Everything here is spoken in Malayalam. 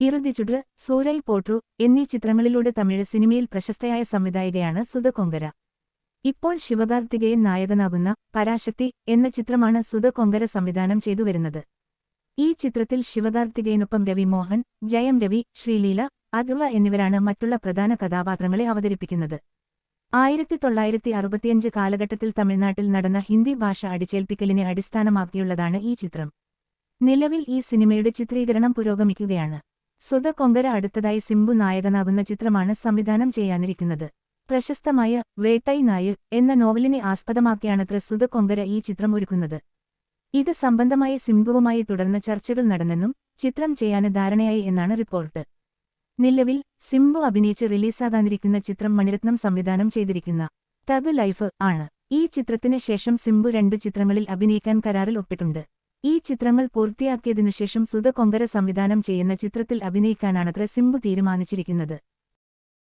ഇറുതിച്ചുടർ സൂരൽ പോട്രു എന്നീ ചിത്രങ്ങളിലൂടെ തമിഴ് സിനിമയിൽ പ്രശസ്തയായ സംവിധായികയാണ് സുധ കൊങ്കര. ഇപ്പോൾ ശിവകാർത്തികേയൻ നായകനാകുന്ന പരാശക്തി എന്ന ചിത്രമാണ് സുധ കൊങ്കര സംവിധാനം ചെയ്തു വരുന്നത്. ഈ ചിത്രത്തിൽ ശിവകാർത്തികേയനൊപ്പം രവി മോഹൻ ജയം രവി ശ്രീലീല അതുള എന്നിവരാണ് മറ്റുള്ള പ്രധാന കഥാപാത്രങ്ങളെ അവതരിപ്പിക്കുന്നത്. ആയിരത്തി തൊള്ളായിരത്തി അറുപത്തിയഞ്ച് കാലഘട്ടത്തിൽ തമിഴ്നാട്ടിൽ നടന്ന ഹിന്ദി ഭാഷ അടിച്ചേൽപ്പിക്കലിനെ അടിസ്ഥാനമാക്കിയുള്ളതാണ് ഈ ചിത്രം. നിലവിൽ ഈ സിനിമയുടെ ചിത്രീകരണം പുരോഗമിക്കുകയാണ്. സുധ കൊങ്കര അടുത്തതായി സിംബു നായകനാകുന്ന ചിത്രമാണ് സംവിധാനം ചെയ്യാനിരിക്കുന്നത്. പ്രശസ്തമായ വേട്ടൈ നായർ എന്ന നോവലിനെ ആസ്പദമാക്കിയാണത്ര സുധ കൊങ്കര ഈ ചിത്രം ഒരുക്കുന്നത്. ഇത് സംബന്ധമായ സിംബുവുമായി തുടർന്ന് ചർച്ചകൾ നടന്നെന്നും ചിത്രം ചെയ്യാന് ധാരണയായി എന്നാണ് റിപ്പോർട്ട്. നിലവിൽ സിംബു അഭിനയിച്ച് റിലീസാകാനിരിക്കുന്ന ചിത്രം മണിരത്നം സംവിധാനം ചെയ്തിരിക്കുന്ന തഗ് ലൈഫ് ആണ്. ഈ ചിത്രത്തിന് ശേഷം സിംബു രണ്ടു ചിത്രങ്ങളിൽ അഭിനയിക്കാൻ കരാറിൽ ഒപ്പിട്ടുണ്ട്. ഈ ചിത്രങ്ങൾ പൂർത്തിയാക്കിയതിനുശേഷം സുധ കൊങ്കര സംവിധാനം ചെയ്യുന്ന ചിത്രത്തിൽ അഭിനയിക്കാനാണത്ര സിംബു തീരുമാനിച്ചിരിക്കുന്നത്.